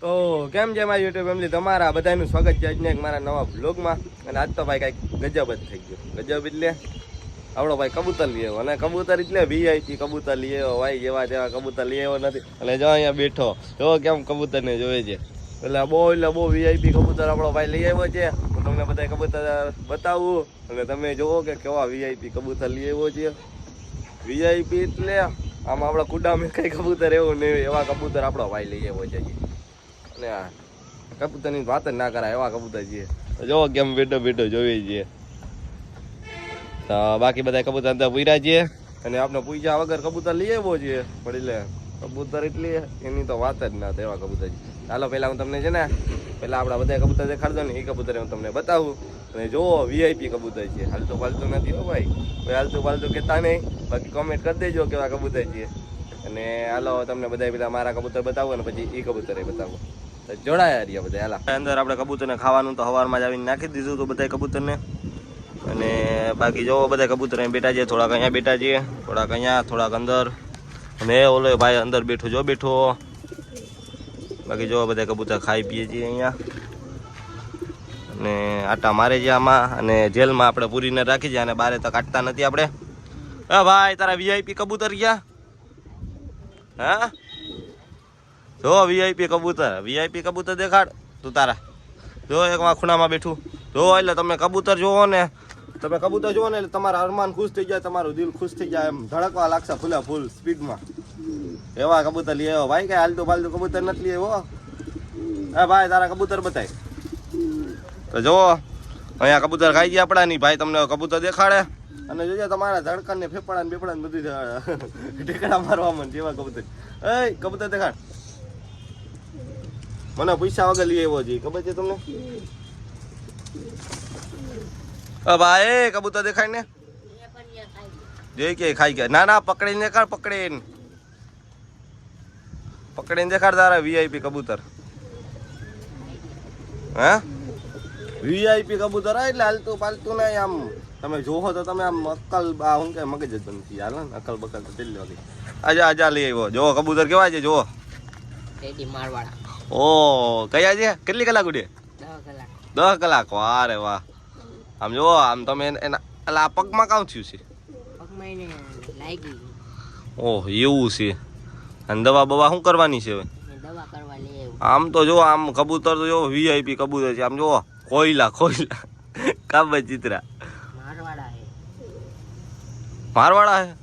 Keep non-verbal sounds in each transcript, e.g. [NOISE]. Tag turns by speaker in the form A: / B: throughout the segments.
A: તો કેમ છે મારી યુટ્યુબ ફેમિલી તમારા બધાનું સ્વાગત છે આજને મારા નવા બ્લોગમાં અને આજ તો ભાઈ કાંઈક ગજબ જ થઈ ગયો. ગજબ એટલે આપણો ભાઈ કબૂતર લઈ અને કબૂતર એટલે વીઆઈપી કબૂતર લઈ આવ્યો ભાઈ જેવા તેવા કબૂતર લઈ નથી. અને જો અહીંયા બેઠો, જો કેમ કબૂતરને જોવે છે. એટલે બહુ એટલે બહુ વીઆઈપી કબૂતર આપણો ભાઈ લઈ આવ્યો છે. હું તમને બધા કબૂતર બતાવું. અને તમે જુઓ કે કેવા વીઆઈપી કબૂતર લઈ આવ્યો છે. વીઆઈપી એટલે આમ આપણા કુડામાં કઈ કબૂતર એવું નહીં એવા કબૂતર આપણો ભાઈ લઈ આવ્યો છે. આ કબૂતરની વાત જ ના કરાય એવા કબૂતર છે જો કેમ બેઠો બેઠો જોઈ છે તો બાકી બધા કબૂતર અંદર પૂર્યા છે. અને આપણે પૂજા વગર કબૂતર લઈ આવ્યો છે પણ એટલે કબૂતર એટલે એની તો વાત જ ના એવા કબૂતર છે. ચાલો પહેલા હું તમને છે ને પેલા આપણા બધા કબૂતર દેખાડજો ને એ કબૂતર હું તમને બતાવું. અને જુઓ વીઆઈપી કબૂતર છે. હાલતું ફાલતું નથી હો ભાઈ. કોઈ હાલતું ફાલતું કહેતા નહીં બાકી કોમેન્ટ કરી દેજો કેવા કબૂતર છે. અને હાલો તમને બધા પેલા મારા કબૂતર બતાવો અને પછી એ કબૂતર બતાવું. જોડાયા રહ્યા બધા, હાલા. અંદર આપણે કબૂતરને ખાવાનું તો હવારમાં જ આવીને નાખી દીધું તો બધા કબૂતરને. અને બાકી જોવો બધા કબૂતર અહીં બેઠા છે, થોડાક અહીંયા બેઠા છે, થોડાક અહીંયા, થોડાક અંદર. અને ઓલો ભાઈ અંદર બેઠો, જો બેઠો. બાકી જોવો બધા કબૂતર ખાઈ પીએ છીએ અહીંયા. અને આટા મારે છે આમાં, અને જેલમાં આપણે પૂરીને રાખી છે, અને બારે તો કાઢતા નથી આપણે. હા ભાઈ, તારા વીઆઈપી કબૂતર ગયા હા? જો વીઆઈપી કબૂતર. વીઆઈપી કબૂતર દેખાડ. તું તારા. જો, એક ખૂણામાં બેઠું. જો, એટલે તમે કબૂતર જોવો ને. તમે કબૂતર જોવો ને, એટલે તમારા અરમાન ખુશ થઈ જાય, તમારું દિલ ખુશ થઈ જાય. એમ ધડકવા લાગશે ફૂલા ફૂલ સ્પીડમાં. એવા કબૂતર લઈ આવ્યો. ભાઈ, કઈ હાલતું ફાલતું કબૂતર નથી લઈ આવ્યો? હા ભાઈ, તારા કબૂતર બતાય. તો જુઓ, અહીંયા કબૂતર ખાઈ ગયા આપણા નહીં ભાઈ, તમને કબૂતર દેખાડે. અને જોજો, તમારા ધડકન ને ફેફડા ને બેફડા ને બધું ઢેકડા મારવા મને જેવા કબૂતર. એ, કબૂતર દેખાડ. મને પૈસા વગર લઈ આવ્યો છે, ખબર છે તમને? ભાઈ કબૂતર દેખાય ને? જોઈ કે ખાઈ ગયા. ના ના, પકડીને દેખાડ, પકડીને. પકડીને દેખાડ તારા વીઆઈપી કબૂતર. હા? વીઆઈપી કબૂતર એટલે હાલતું પાલતું નહીં આમ. તમે જોવો તો તમે આમ અક્કલ, આ શું કે મગજ જ બંધ હાલ ને, અક્કલ બકલ તો તેલ વાગે આજા આજા લઈ આવ્યો. જોવો, કબૂતર કેવા છે જો
B: રેડી મારવાડા
A: ઓ કયા છે? કેટલી કલાક ઉડે?
B: દસ કલાક.
A: વાહ રે વાહ. આમ જો આમ તમે એને- એટલે આ પગમાં કામ થયું છે? ઓહ એવું છે. અને દવા બવા શું કરવાની છે હવે? આમ તો જો આમ કબૂતર તો જો વીઆઈપી કબૂતર છે. આમ જો કોયલા કોયલા. કાબ ચિત્રા.
B: મારવાડા હે.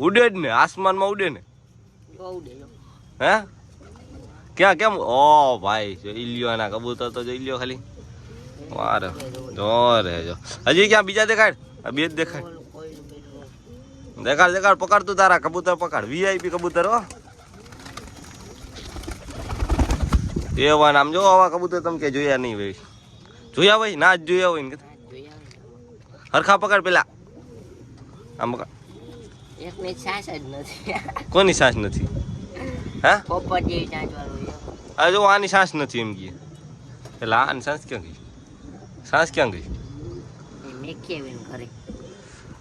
A: ઉડે જ ને આસમાનમાં ઉડે ને. હે? ક્યાં કેમ? ઓ ભાઈ જો ઇલ્યો એના કબૂતર તો જોઈ લ્યો ખાલી. વારે જો રે જો. હજી ક્યાં? બીજા દેખાડ? આ બે જ દેખાડ. દેખાડ દેખાડ પકડ તું તારા કબૂતર પકડ. વીઆઈપી કબૂતર હો. એવા નામ જો આવા કબૂતર તમે કે જોયા નહીં ભાઈ જોયા ભાઈ ના જ જોયા હોય ને હરખા પકડ પેલા. આમ પકડ.
B: ને. સાસ જ નથી.
A: કોની સાસ નથી? હા?
B: પોપટ જેવી
A: જો આની સાસ નથી એમ કે. એટલે આની સાસ ક્યાં ગઈ? સાસ ક્યાં ગઈ?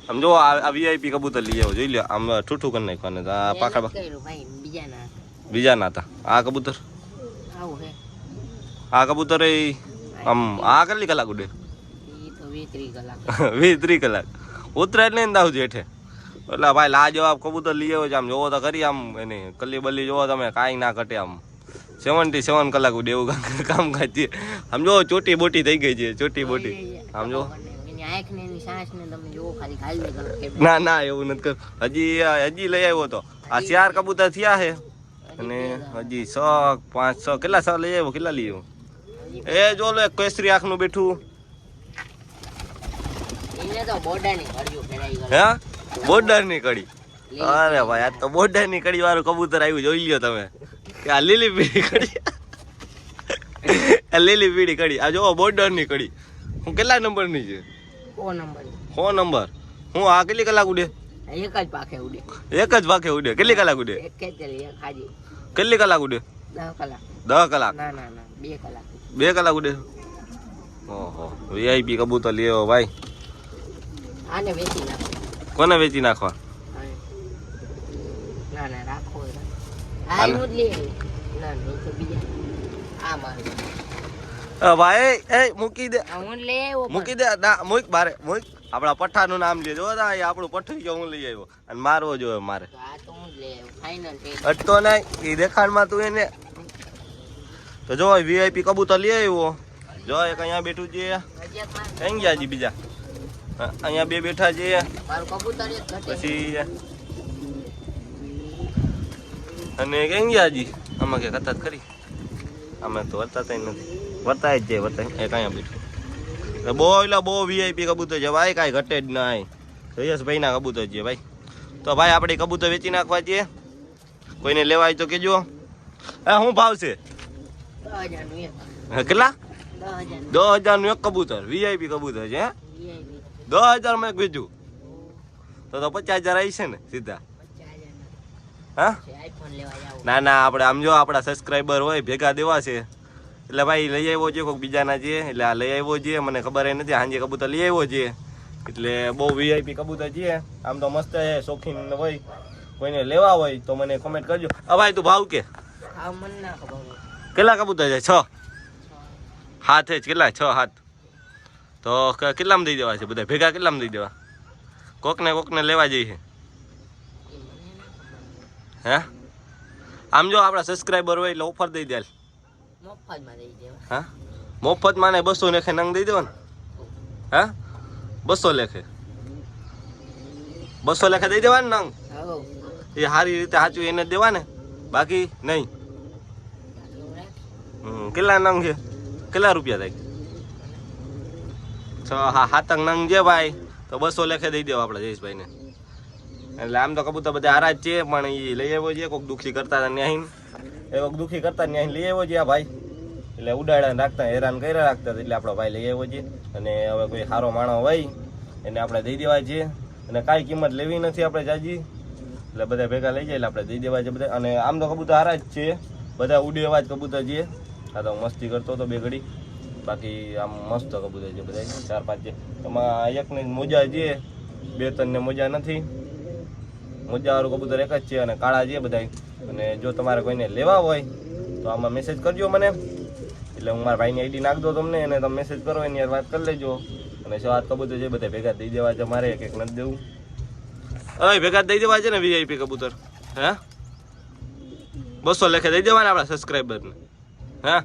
A: આમ જો આ વીઆઈપી કબૂતર લઈ આવો જોઈ લો આમ ઠૂઠું કરી નાખવાનું આ પાખા
B: બીજા ના
A: હતા. આ કબૂતર? આ કબૂતર આમ આ કેટલી કલાક ઉડે?
B: વીસ ત્રીસ કલાક. [LAUGHS]
A: ઉતરાય ઉતરે નહીં દાવ જેઠે એટલે ભાઈ લાજવાબ કબૂતર લઈ આવ્યો છે આમ. જોવો તો ખરી આમ એની કલ્લી બલ્લી જોવો તમે કાંઈ ના ઘટે આમ. સેવન્ટી સેવન કલાક દેવું એવું કામ- કાજ આમ જો ચોટી બોટી થઈ ગઈ છે ચોટી બોટી. આમ જો.
B: ને ને
A: એવું નથી કર હજી હજી લઈ આવ્યો તો. આ ચાર કબૂતર થયા છે. અને હજી છ પાંચ છ કેટલા છ લઈ આવ્યો કેટલા લઈ આવ્યો? એ જો લો એક કેસરી આંખનું બેઠું. હે? બોર્ડરની કડી. અરે ભાઈ આ તો બોર્ડરની કડી વાળું કબૂતર આવ્યું જોઈ લ્યો તમે. કે આ લીલી પીળી કડી. આ લીલી પીળી કડી. આ જો બોર્ડરની કડી. હું કેટલા નંબરની છે?
B: કો નંબર
A: કો નંબર હું આ કેટલી કલાક ઉડે?
B: એક જ પાખે ઉડે.
A: એક જ પાખે ઉડે? કેટલી કલાક ઉડે? કેટલી કલાક ઉડે?
B: દસ કલાક.
A: દસ કલાક?
B: ના ના ના બે કલાક.
A: બે કલાક ઉડે? ઓહો વીઆઈપી કબૂતર લેવો ભાઈ.
B: આને વેચી નાખો.
A: કોને વેચી નાખવા.
B: ના ના. ના ના
A: ભાઈ એ મૂકી દે. મૂકી દે ના મૂક બારે મૂક. આપણા પઠ્ઠાનું નામ લેજો આપણું પઠ્ઠું જો હું લઈ આવ્યો. અને મારવો જોઈએ મારે. અટતો નહીં એ દેખાડમાં તું એને. તો જો વીઆઈપી કબૂતર લઈ આવ્યો. જો એક અહીંયા બેઠું છે. કઈ ગયા જી બીજા. અહીંયા બે બેઠા છે પછી અને કઈ ગયા હજી? આમાં કે કથા ખરી? અમે તો વર્તાતા નથી. વર્તાય જ છે વર્તાય. એક અહીંયા બેઠું. બહુ એટલે બહુ વીઆઈપી કબૂતર છે ભાઈ કાંઈ ઘટે જ ના કબૂતર છે ભાઈ. તો ભાઈ આપણે કબૂતર વેચી નાખવા છીએ. કોઈને લેવાય તો કેજો એ શું ભાવ છે? કેટલા?
B: દસ હજાર
A: દસ હજારનું એક કબૂતર વીઆઈપી કબૂતર છે. દસ હજારમાં એક વેચું તો તો પચાસ હજાર આવી છે ને સીધા. હા? ના ના આપણે આમ જો આપણા સબસ્ક્રાઈબર હોય ભેગા દેવા છે. એટલે ભાઈ લઈ આવ્યો છે કોઈક બીજાના છે એટલે આ લઈ આવ્યો છે મને ખબર ય નથી હાંજે કબૂતર લઈ આવ્યો છે. એટલે બહુ વીઆઈપી કબૂતર છે. આમ તો મસ્ત છે શોખીન હોય કોઈને લેવા હોય તો મને કોમેન્ટ કરજો. આ ભાઈ તું ભાવ કે? કેટલા કબૂતર છે? છ. હાથ જ કેટલા? છ હાથ. તો કેટલામાં દઈ દેવા છે બધા? ભેગા કેટલામાં દઈ દેવા? કોકને કોકને લેવા જઈએ હે? આમ જો આપણા સબસ્ક્રાઈબર હોય એટલે ઓફર દઈ દે હા? મફતમાં ને બસો લેખે નંગ દઈ દેવો ને હા? બસો લેખે. બસો લેખે દઈ દેવા ને નંગ એ સારી રીતે સાચું એને દેવા ને બાકી નહીં. કેટલા નંગ છે? કેટલા રૂપિયા થાય? છ, હા સાતક નંગ જે ભાઈ. તો બસો લેખે દઈ દેવા આપણે જયેશભાઈને. એટલે આમ તો કબૂતર બધા હારા જ છે, પણ એ લઈ આવ્યો છે કોઈક દુઃખી કરતા ન્યાહીન. એ કોઈક દુઃખી કરતા ન્યાહીન લઈ આવ્યો છે આ ભાઈ. એટલે ઉડાડા રાખતા, હેરાન કર્યા રાખતા એટલે આપણો ભાઈ લઈ આવ્યો છે. અને હવે કોઈ સારો માણો હોય, એને આપણે દઈ દેવા છીએ અને કાંઈ કિંમત લેવી નથી આપણે જાજી. એટલે બધા ભેગા લઈ જાય, એટલે આપણે દઈ દેવા છે બધા. અને આમ તો કબૂતર હારા જ છે. બધા ઉડે એવા જ કબૂતર છે. આ તો મસ્તી કરતો હતો બે ઘડી બાકી આમ મસ્ત કબૂતર છે બધા ચાર, પાંચ છે એમાં એકની મોજા છે બે ત્રણ ને મોજા નથી. મોજાવાળું કબૂતર એક જ છે અને કાળા છે બધા અને જો તમારે કોઈને લેવા હોય, તો આમાં મેસેજ કરજો મને. એટલે હું મારા ભાઈની આઈડી નાખ દો તમને અને તમે મેસેજ કરો, એની વાત કરી લેજો. અને આ કબૂતર છે બધા ભેગા દઈ દેવા છે મારે એક એક નથી દેવું. હવે ભેગા દઈ દેવા છે ને વીઆઈપી કબૂતર. હે? બસો લેખે દઈ દેવાના આપણા સબસ્ક્રાઈબરને હે?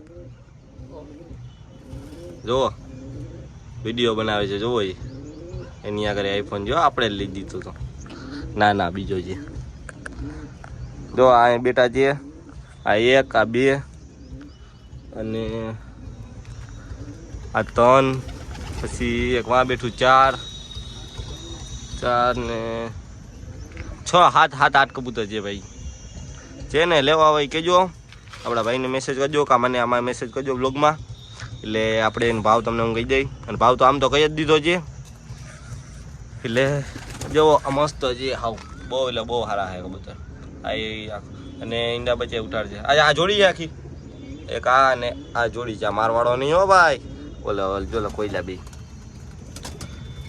A: જુઓ. વીડિયો બનાવે છે, જુઓ એની આગળ આઈફોન જો, આપણે જ લઈ દીધું તો. ના ના, બીજો છે જો, આ બેટા છે આ એક, આ બે, અને આ ત્રણ, પછી એક વાં બેઠું ચાર ચાર ને છ હાથ હાથ આઠ કબૂતર છે ભાઈ. છે ને લેવા હોય કહેજો આપણા ભાઈને મેસેજ કરજો કે મને આમાં મેસેજ કરજો બ્લોગમાં એટલે આપણે એનો ભાવ તમને હું કહી દઈ અને ભાવ તો આમ તો કહી જ દીધો છે. એટલે જો મસ્ત છે હાવ. બહુ એટલે બહુ સારા છે કબૂતર. આ એ અને ઈંડા બચે ઉતાર આજે આ જોડી છે આખી? એક આ અને આ જોડી છે. મારવાડો નહીં હો ભાઈ. ઓલો જોલો કોઈલા બી.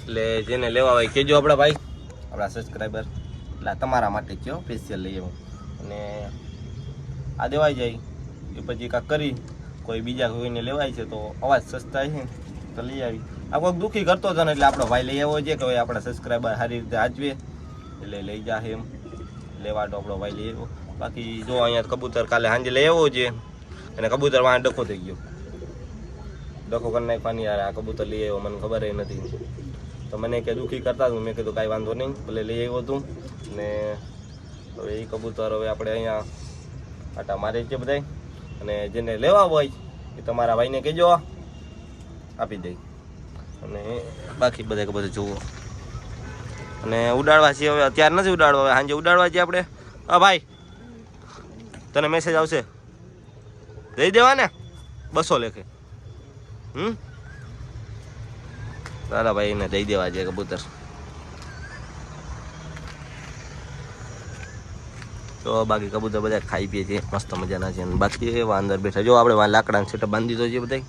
A: એટલે જેને લેવા હોય કહેજો આપણા ભાઈ. આપણા સબસ્ક્રાઈબર એટલે તમારા માટે છે સ્પેશિયલ લઈ આવું અને આ દેવાઈ જાય. એ પછી કાંક કરી. કોઈ બીજા કોઈને લેવાય છે તો અવાજ સસ્તા છે. તો લઈ આવી. આ કોઈક દુઃખી કરતો હતો ને એટલે આપણો ભાઈ લઈ આવ્યો છે કે ભાઈ આપણા સબસ્ક્રાઈબર સારી રીતે હાચવે. એટલે લઈ જા એમ. લેવા તો આપણો ભાઈ લઈ આવ્યો. બાકી જો અહીંયા કબૂતર કાલે સાંજે લઈ આવ્યો છે અને કબૂતર વાં ડખો થઈ ગયો. ડખો કરી નાખવાની યાર, આ કબૂતર લઈ આવ્યો, મને ખબર નથી. તો મને કે દુઃખી કરતા હતું મેં કીધું કાંઈ વાંધો નહીં, ભલે લઈ આવ્યો હતું ને હવે એ કબૂતર હવે આપણે અહીંયા આટા મારે છે બધાય. અને જેને લેવા હોય એ તમારા ભાઈને કહેજો આપી દઈ અને બાકી બધા બધું જુઓ. અને ઉડાડવા છે હવે, અત્યારે નથી ઉડાડવા હવે. સાંજે ઉડાડવા છીએ આપણે. હા, ભાઈ. તને મેસેજ આવશે. દઈ દેવા ને બસો લેખે. હમ? તારા ભાઈને દઈ દેવા છે કબૂતર. તો બાકી કબૂતર બધા ખાઈ પીએ છીએ. મસ્ત મજાના છે. બાકી એવા અંદર બેઠા. જો આપણે લાકડાનો સેટઅપ બાંધી દીધો છે બધા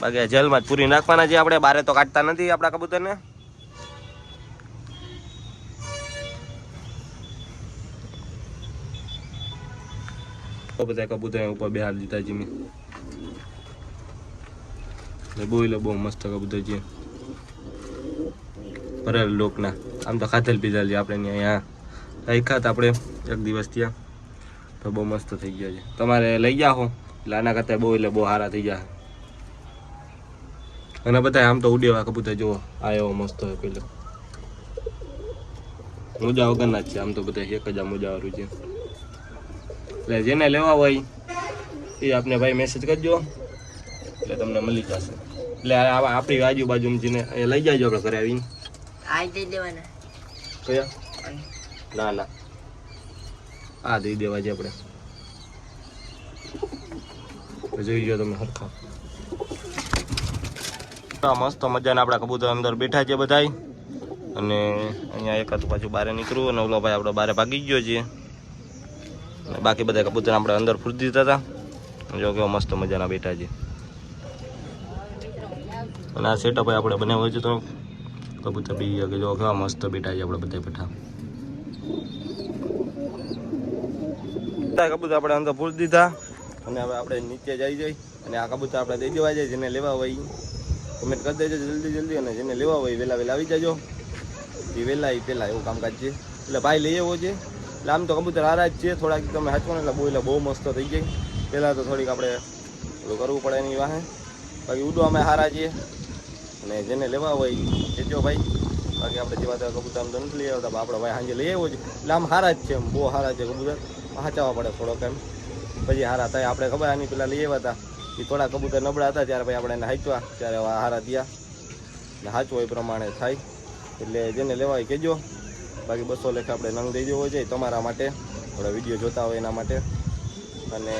A: બાકી જેલમાં જ પૂરી નાખવાના છે. આપણે બારે તો કાઢતા નથી આપણા કબૂતરને. તો બધા કબૂતર ઉપર બેહાર દીધા છે મેં. બોલો બહુ મસ્ત કબૂતર છે. ભરેલ લોકના. આમ તો ખાધેલ પીધેલ છે આપણે અહીંયા. રાખ્યા હતા આપણે? એક દિવસ ત્યાં તો બહુ મસ્ત થઈ ગયા છે. તમારે લઈ ગયા હો. એટલે આના કરતાં બહુ એટલે બહુ સારા થઈ ગયા. અને બધા આમ તો ઉડેવા કબૂતર, જુઓ. આ એવો મસ્ત હોય પેલો. મોજા વગરના જ છે આમ તો બધા એક જ આ મોજા વાળું છે. એટલે જેને લેવા હોય એ આપને ભાઈ મેસેજ કરજો. એટલે તમને મળી જશે. એટલે આપણી આજુબાજુ જેને લઈ જાજો આપણે ઘરે આવીને.
B: આજ દેવાના.
A: કયા? ના ના. આ દઈ દેવા છે આપણે. જોઈ લો તમે હરખા. મસ્ત મજાના આપણા કબૂતર અંદર બેઠા છે બધાય. અને અહીંયા એક હતું પાછું બહાર નીકળવું અને ઓલો ભાઈ આપણે બહાર ભાગી ગયો છે. અને બાકી બધા કબૂતર આપણે અંદર ફૂટી દીધા હતા. જો કેવો મસ્ત મજાના બેઠા છે. અને આ સેટઅપ આપણે બનાવ્યો છે તો કબૂતર બી કે જો કેવા મસ્ત બેઠા છે આપણે બધા બેઠા. કબૂતર આપણે અંદર ભૂલ દીધા અને હવે આપણે નીચે જઈ જઈ અને આ કબૂતર આપણે દઈ દેવા જાય જેને લેવા હોય કમેન્ટ કરી દેજો જલ્દી જલ્દી અને જેને લેવા હોય વહેલા વહેલા આવી જજો. એ વહેલા એ પહેલાં એવું કામકાજ છે. એટલે ભાઈ લઈ આવ્યો છે એટલે આમ તો કબૂતર હારા જ છે, થોડાક તમે હાચવાનું એટલે બહુ એટલે બહુ મસ્ત થઈ જાય પહેલાં તો થોડીક આપણે કરવું પડે એની વાહે. બાકી ઉડવા અમે હારા છીએ. અને જેને લેવા હોય લેજો ભાઈ. બાકી આપણે જેવા તેવા કબૂતર આમ નથી લઈ આવતા, પણ આપણો ભાઈ સાંજે લઈ આવ્યો છે એટલે આમ હારા જ છે એમ, બહુ હારા છે કબૂતર. હાચાવવા પડે થોડોક એમ. પછી હારા થાય, આપણે ખબર આની પેલા લઈ આવ્યા હતા એ થોડા કબૂતર નબળા હતા, ત્યારે ભાઈ આપણે એને હાચવા, ત્યારે હારા થયા. ને હાચવો એ પ્રમાણે થાય. એટલે જેને લેવા હોય કહેજો બાકી બસો લેખા આપણે નંગ દઈ દેવો છે તમારા માટે. થોડા વીડિયો જોતા હોય એના માટે. અને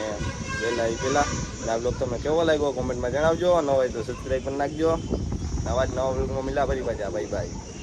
A: વહેલા એ પહેલાં. આ બ્લોગ તમને કેવો લાગ્યો કોમેન્ટમાં જણાવજો. ન હોય તો સબસ્ક્રાઈબ પણ નાખજો. નવા જ નવા બ્લોગમાં મિલા ફરી પાછા. Bye bye.